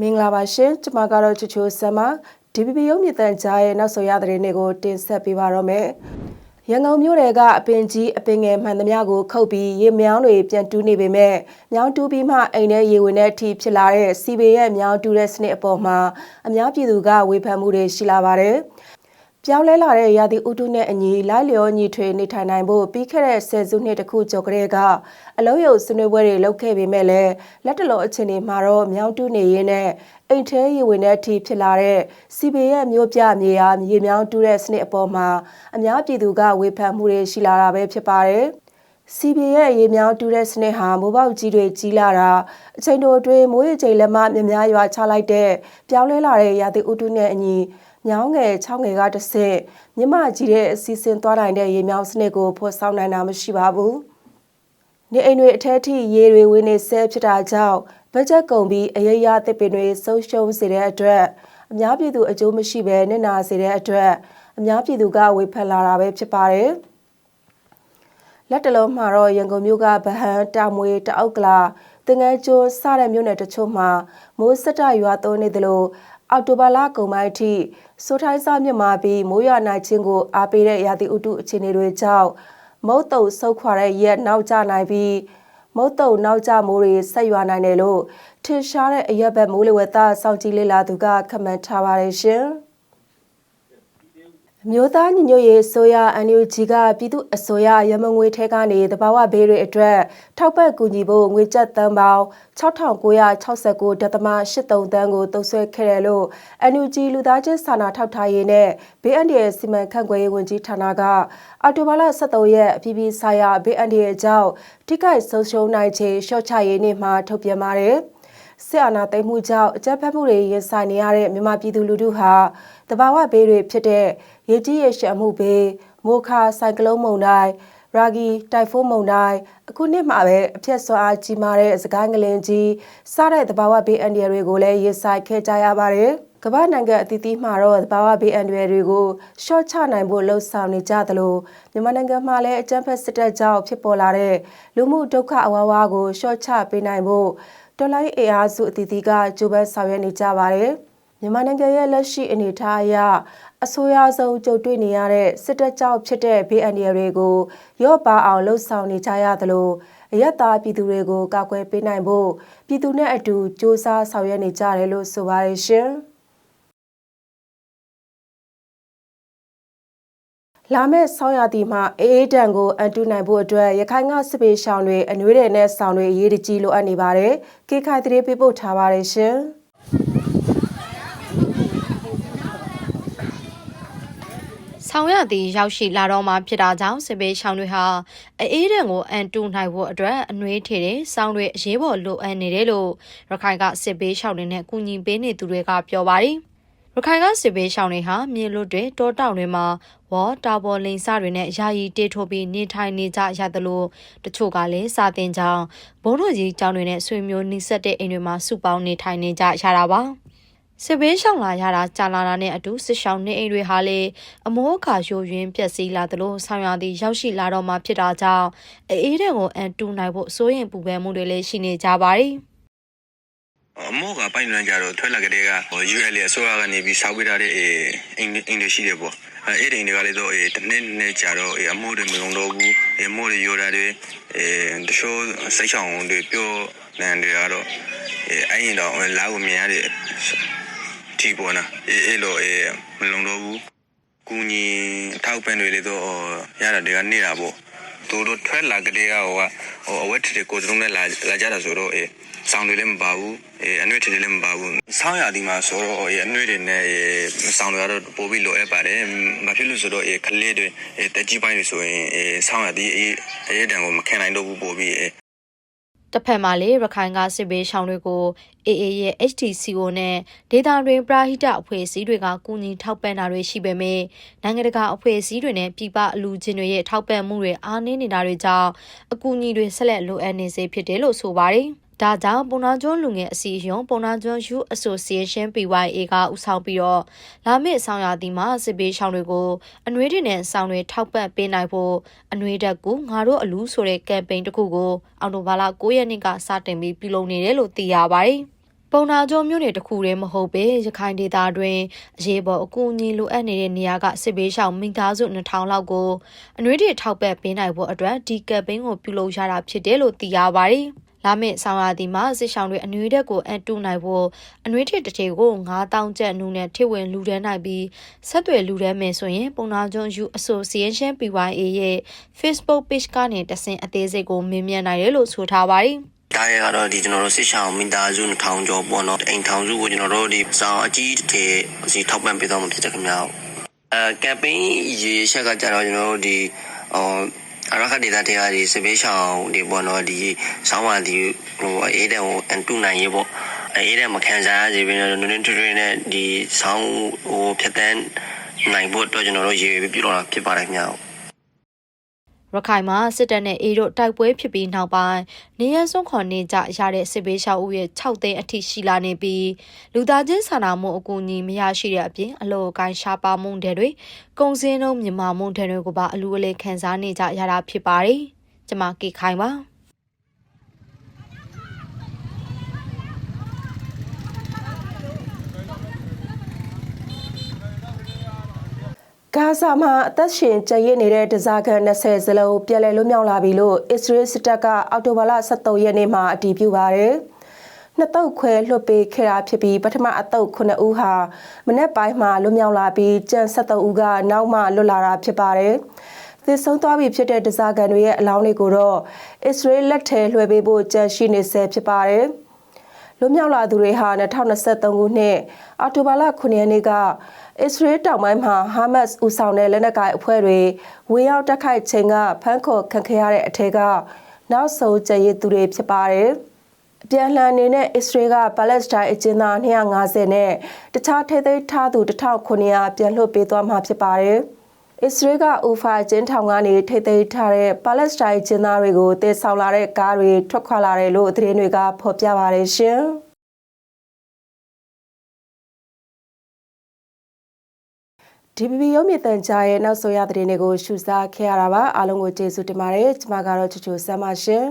မင်္ဂလာပါရှင်ကျမကတော့ချူချိုဆမ်မ DPP ရုံးမြင့်တန်ကြားရဲ့နောက်ဆုံးရသတင်းတွေကိုတင်ဆက်ပေးပါတော့မယ်ရန်ကုန်မြို့နယ်ကအပင်ကြီးအပင်ငယ်မှန်သမျှကိုခုတ်ပြီးရေမြောင်းတွေပြန်တူးနေပေမဲ့မြောင်းတူးပြီးမှအိမ်ထဲရေဝင်တဲ့အထိဖြစ်လာတဲ့စီပေရဲ့မြောင်းတူးတဲ့စနစ်အပေါ်မှာအများပြည်သူကဝေဖန်မှုတွေရှိလာပါတယ်။ ပြောင်းလဲလာတဲ့ရာသီဥတုနဲ့အညီလိုက်လျောညီထွေနေထိုင်နိုင်ဖို့ပြီးခဲ့တဲ့ဆယ်စုနှစ်တခုကျော်ကလေးကအလုံးယုံဆွေးနွေးပွဲတွေလုပ်ခဲ့ပေမဲ့လည်းလက်တလုံးအခြေအနေမှာတော့မြောင်းတူးနေရင်းနဲ့အိမ်ထဲရေဝင်တဲ့အထိဖြစ်လာတဲ့စီပေရဲ့မျိုးပြမြေယာမြေမြောင်းတူးတဲ့စနစ်အပေါ်မှာအများပြည်သူကဝေဖန်မှုတွေရှိလာတာပဲဖြစ်ပါတယ်။ CB ရဲ့ရေမြောင်းတူးတဲ့စနစ်ဟာမိုးပေါက်ကြီးတွေကြီးလာတာအချိန်တိုအတွင်းမိုးရေချိန်လက်မမြများရွာချလိုက်တဲ့ပြောင်းလဲလာတဲ့ရာသီဥတုနဲ့အညီ ညောင်းငယ်ချောင်းငယ်ကတစ်ဆင့်မြမကြီးတဲ့အစီအစဉ်သွားနိုင်တဲ့ရေမြောင်းစနစ်ကိုဖော်ဆောင်နိုင်တာမရှိပါဘူး။နေအိမ်တွေအထက်ထိရေတွေဝင်နေဆဲဖြစ်တာကြောင့်ဘတ်ဂျက်ကုန်ပြီးအရေးရသစ်ပင်တွေဆုံးရှုံးစေတဲ့အတွက်အများပြည်သူအကျိုးမရှိဘဲနစ်နာစေတဲ့အတွက်အများပြည်သူကဝေဖန်လာတာပဲဖြစ်ပါတယ်။လက်တလုံးမှာတော့ရန်ကုန်မြို့ကဗဟန်းတာမွေတအုတ်ကလာတင်ငယ်ကျိုးစတဲ့မြို့နယ်တချို့မှာမိုးစက်တရွာသွန်းနေသလို အော်တိုဘာလကုန်ပိုင်းအထိစိုးထိုင်းစားမြမှာပြီးမိုးရွာနိုင်ခြင်းကိုအားပေးတဲ့ရာသီဥတုအခြေအနေတွေကြောင့်မုတ်တုံဆုတ်ခွာတဲ့ရက်နောက်ကျနိုင်ပြီးမုတ်တုံနောက်ကျမိုးတွေဆက်ရွာနိုင်တယ်လို့ထင်ရှားတဲ့အရက်ဘက်မိုးလေဝသစောင့်ကြည့်လေ့လာသူကခန့်မှန်းထားပါတယ်ရှင်။ မျိုးသားညီညွတ်ရေးအစိုးရ NUG ကပြည်သူအစိုးရရမငွေထဲကနေတဘာဝဘေးတွေအတွက်ထောက်ပံ့ကူညီဖို့ငွေကျပ်သန်းပေါင်း6969ဒသမ83တန်းကိုတုံ့ဆွဲခဲ့တယ်လို့ NUG လူသားချင်းစာနာထောက်ထားရေးနဲ့ဘေးအန္တရာယ်စီမံခန့်ခွဲရေးဝန်ကြီးဌာနကအော်တိုဘာလ23ရက်အပြည်ပြည်ဆိုင်ရာဘေးအန္တရာယ်ကြောင့်ထိခိုက်ဆုံးရှုံးနိုင်ခြင်းရှော့ချရေးနေ့မှာထုတ်ပြန်ပါတယ်။စစ်အာဏာသိမ်းမှုကြောင့်အကြမ်းဖက်မှုတွေရင်ဆိုင်နေရတဲ့မြန်မာပြည်သူလူထုဟာတဘာဝဘေးတွေဖြစ်တဲ့ ရေကြီးရေရှမ်းမှုဘေးမိုခါဆိုင်ကလုန်းမုန်တိုင်းရာဂီတိုင်ဖုန်းမုန်တိုင်းအခုနှစ်မှာပဲအပြက်စွာအားကြီးမားတဲ့စကိုင်းငလင်ကြီးစတဲ့တဘာဝဘေးအန္တရာယ်တွေကိုလည်းရင်ဆိုင်ခဲ့ကြရပါတယ်။ကမ္ဘာနိုင်ငံအသီးသီးမှာတော့တဘာဝဘေးအန္တရာယ်တွေကိုရှော့ချနိုင်ဖို့လှုံ့ဆော်နေကြသလိုမြန်မာနိုင်ငံမှာလည်းအကြမ်းဖက်စစ်တပ်ကြောင့်ဖြစ်ပေါ်လာတဲ့လူမှုဒုက္ခအဝါဝါကိုရှော့ချပေးနိုင်ဖို့တော်လိုင်းအေအားစုအသီးသီးကကြိုးပမ်းဆောင်ရွက်နေကြပါတယ်။မြန်မာနိုင်ငံရဲ့လက်ရှိအနေအထားအရ အဆိုးရွားဆုံးကြုံတွေ့နေရတဲ့စစ်တပ်ကြောင့်ဖြစ်တဲ့ဘေးအန္တရာယ်တွေကိုရော့ပါအောင်လှုပ်ဆောင်နေကြရသလိုအယက်သားပြည်သူတွေကိုကာကွယ်ပေးနိုင်ဖို့ပြည်သူနဲ့အတူစ조사ဆောင်ရွက်နေကြတယ်လို့ဆိုပါတယ်ရှင်။လာမယ့်ဆောင်းရာသီမှာအေးအေးတန်ကိုအန်တူနိုင်ဖို့အတွက်ရခိုင်ကစစ်ပေးရှောင်းတွေအနွေးတွေနဲ့ဆောင်းတွေအရေးတကြီးလိုအပ်နေပါတယ်။ကေခိုင်သတင်းပေးပို့ထားပါတယ်ရှင်။ ဆောင်းရသည်ရောက်ရှိလာတော့မှဖြစ်တာကြောင့်စစ်ပေးရှောင်းတွေဟာအေးတံကိုအန်တူနိုင်ဖို့အတွက်အနှွေးထည်တဲ့ဆောင်းတွေအရေးပေါ်လိုအပ်နေတယ်လို့ရခိုင်ကစစ်ပေးရှောင်းတွေနဲ့ကူညီပေးနေသူတွေကပြောပါတယ်။ရခိုင်ကစစ်ဘေးရှောင်းတွေဟာမြေလွတ်တွေတောတောင်တွေမှာဝေါ်တာပေါ်လိန်စတွေနဲ့ယာယီတေးထိုးပြီးနေထိုင်နေကြရသလိုတချို့ကလည်းစာတင်ကြောင်းဘုံတော်ကြီးကျောင်းတွေနဲ့ဆွေမျိုးနှိစက်တဲ့အိမ်တွေမှာစုပေါင်းနေထိုင်နေကြရတာပါ စစ်ဘေးရှောင်လာရတာကြာလာတာနဲ့အတူစစ်ရှောင်နေအိမ်တွေဟာလေအမောအခါရိုးရင်းပြက်စီးလာသလိုဆောင်းရသည်ရောက်ရှိလာတော့မှဖြစ်တာကြောင့်အေးတဲ့ကိုအန်တူနိုင်ဖို့စိုးရင်ပူပန်မှုတွေလည်းရှိနေကြပါတယ်အမောကပိုင်နံကြတော့ထွက်လာကြတဲ့က UL အစိုးရကနေပြီးစောက်ပေးထားတဲ့အိမ်အိမ်တွေရှိတယ်ပေါ့အဲအဲ့ဒီအိမ်တွေကလည်းတော့အေးတစ်နှစ်နဲ့ကြာတော့အေးအမိုးတွေမလုံတော့ဘူးအေးမိုးတွေရောတာတွေအေးတချို့စိတ်ချောင်းတွေပြောနန်တွေကတော့အေးအဲ့ရင်တော့လာကိုမြင်ရတဲ့ ဒီပေါ်နာအေးအဲ့လိုအေးမလုံတော့ဘူးကူညီအထောက်ပံ့တွေလည်းတော့ရတာတွေကနေတာပေါ့သူတို့ထွက်လာကြတဲ့ဟိုကဟိုအဝတ်တွေကိုစုံနဲ့လာလာကြတာဆိုတော့အေးဆောင်းတွေလည်းမပါဘူးအဲအနှွေးတွေလည်းမပါဘူးဆောင်းရာသီမှာဆိုတော့အဲအနှွေးတွေနဲ့အဲဆောင်းတွေကတော့ပိုပြီးလိုအပ်ပါတယ်မဖြစ်လို့ဆိုတော့အဲကလေးတွေအဲတက်ကြီးပိုင်းတွေဆိုရင်အဲဆောင်းရာသီအဲအရေးတံကိုမခံနိုင်တော့ဘူးပိုပြီးအဲ တစ်ဖက်မှာလေရခိုင်ကစစ်ဘေးရှောင်တွေကို AA ရဲ့ HTCO နဲ့ဒေတာတွင်ပရာဟိတအဖွဲ့အစည်းတွေကကူညီထောက်ပံ့တာတွေရှိပေမဲ့နိုင်ငံတကာအဖွဲ့အစည်းတွေနဲ့ပြည်ပအလူချင်းတွေရဲ့ထောက်ပံ့မှုတွေအားနည်းနေတာတွေကြောင့်အကူအညီတွေဆက်လက်လိုအပ်နေစေဖြစ်တယ်လို့ဆိုပါတယ်။ ဒါကြောင့်ပုံနာကျွန်းလူငယ်အစည်းအရုံးပုံနာကျွန်း Youth Association PYA ကဦးဆောင်ပြီးတော့လာမည့်ဆောင်ရသည်မှာစစ်ပေးရှောင်းတွေကိုအနှွေးတွေနဲ့ဆောင်တွေထောက်ပံ့ပေးနိုင်ဖို့အနှွေးတက်ကူငါတို့အလူဆိုတဲ့ကမ်ပိန်းတစ်ခုကိုအောက်တိုဘာလ9ရက်နေ့ကစတင်ပြီးပြုလုပ်နေတယ်လို့သိရပါတယ်။ပုံနာကျွန်းမြို့နယ်တစ်ခုတည်းမဟုတ်ပဲရခိုင်ဒေသတွင်အရေးပေါ်အကူအညီလိုအပ်နေတဲ့နေရာကစစ်ပေးရှောင်မိသားစု2000လောက်ကိုအနှွေးတွေထောက်ပံ့ပေးနိုင်ဖို့အတွက်ဒီကမ်ပိန်းကိုပြုလုပ်ရတာဖြစ်တယ်လို့သိရပါတယ်။ လာမည့်ဆောင်ရသည်မှာစစ်ဆောင်တွေအနှွေးတက်ကိုအန်တူနိုင်ဖို့အနှွေးထစ်တစ်ထေကို9000ကျပ်နှုန်းနဲ့ထိဝင်လူထဲနိုင်ပြီးဆက်သွယ်လူထဲမယ်ဆိုရင်ပုံနာကျွန်း U Association PYA ရဲ့ Facebook page ကနေတဆင့်အသေးစိတ်ကိုမေးမြန်းနိုင်တယ်လို့ဆိုထားပါတယ်။ဒါရကတော့ဒီကျွန်တော်တို့စစ်ဆောင်မိသားစု2000ကျော်ပေါ့နော်အိမ်ထောင်စုကိုကျွန်တော်တို့ဒီစောင်းအကြီးတည်းစီထောက်ပံ့ပေးသွားမှာဖြစ်တယ်ခင်ဗျာအဲကမ်ပိန်းရေရှက်ကကြတော့ကျွန်တော်တို့ဒီဟို အရခဒေတာတရားဒီစပေးဆောင်ဒီပေါ့နော်ဒီဆောင်းပါဒီဟိုအေးတဲ့ဟိုအန်တူနိုင်ရေပေါ့အေးတဲ့မခံစားရစေဘဲနည်းနည်းထွေးထွေးနဲ့ဒီဆောင်းဟိုဖြတ်တန်းနိုင်ဖို့အတွက်ကျွန်တော်တို့ရေပြလို့တာဖြစ်ပါတယ်ခင်ဗျာ ရခိုင်မှာစစ်တပ်နဲ့အေးတို့တိုက်ပွဲဖြစ်ပြီးနောက်ပိုင်းနေရစွန်ခွန်နေကြရတဲ့စစ်ဘေးရှောင်ဦးရဲ့6သိန်းအထိရှိလာနေပြီးလူသားချင်းစာနာမှုအကူအညီမရရှိတဲ့အပြင်အလိုအကိုင်းရှားပါမှုတွေတွေကုံစင်းလုံးမြန်မာမှုတွေတွေကိုပါအလူအလဲခံစားနေကြရတာဖြစ်ပါတယ်။ကျွန်မကေခိုင်ပါ ဂါဇာမှာအသက်ရှင်ကျန်ရစ်နေတဲ့ဒဇာကန်20စလုံးပြည်လည်လွတ်မြောက်လာပြီလို့အစ္စရေးစစ်တပ်ကအောက်တိုဘာလ23ရက်နေ့မှာအတည်ပြုပါတယ်။နှစ်တုပ်ခွဲလွှတ်ပေးခဲ့တာဖြစ်ပြီးပထမအတုပ်9ဦးဟာမနေ့ပိုင်းမှာလွတ်မြောက်လာပြီးကျန်73ဦးကနောက်မှလွတ်လာတာဖြစ်ပါတယ်။သစ်ဆုံးသွားပြီဖြစ်တဲ့ဒဇာကန်တွေရဲ့အလောင်းတွေကိုတော့အစ္စရေးလက်ထဲလွှဲပေးဖို့ကြံရှိနေဆဲဖြစ်ပါတယ်။လွတ်မြောက်လာသူတွေဟာ2023ခုနှစ်အောက်တိုဘာလ9ရက်နေ့က အစ္စရေးတောင်ပိုင်းမှာဟာမတ်စ်ဦးဆောင်တဲ့လက်နက်ကိုင်အဖွဲ့တွေဝင်ရောက်တိုက်ခိုက်ချိန်ကဖမ်းခေါ်ခံခဲ့ရတဲ့အထက်ကနောက်ဆုံးကြံရည်သူတွေဖြစ်ပါတယ်။အပြန်အလှန်အနေနဲ့အစ္စရေးကပါလက်စတိုင်းအကျဉ်းသား250နဲ့တခြားထိသိမ်းထားသူ1900ပြန်လွှတ်ပေးသွားမှာဖြစ်ပါတယ်။အစ္စရေးကအိုဖာကျင်းထောင်ကနေထိသိမ်းထားတဲ့ပါလက်စတိုင်းကျင်းသားတွေကိုတည်ဆောင်လာတဲ့ကားတွေထွက်ခွာလာတယ်လို့သတင်းတွေကဖော်ပြပါတယ်ရှင်။ DPP ရုံးမြင့်တန်ကြားရဲ့နောက်ဆုံးရသတင်းတွေကိုရှုစားခဲ့ရတာပါအားလုံးကိုကျေးဇူးတင်ပါတယ်ကျွန်မကတော့ချူချူဆမ်းပါရှင်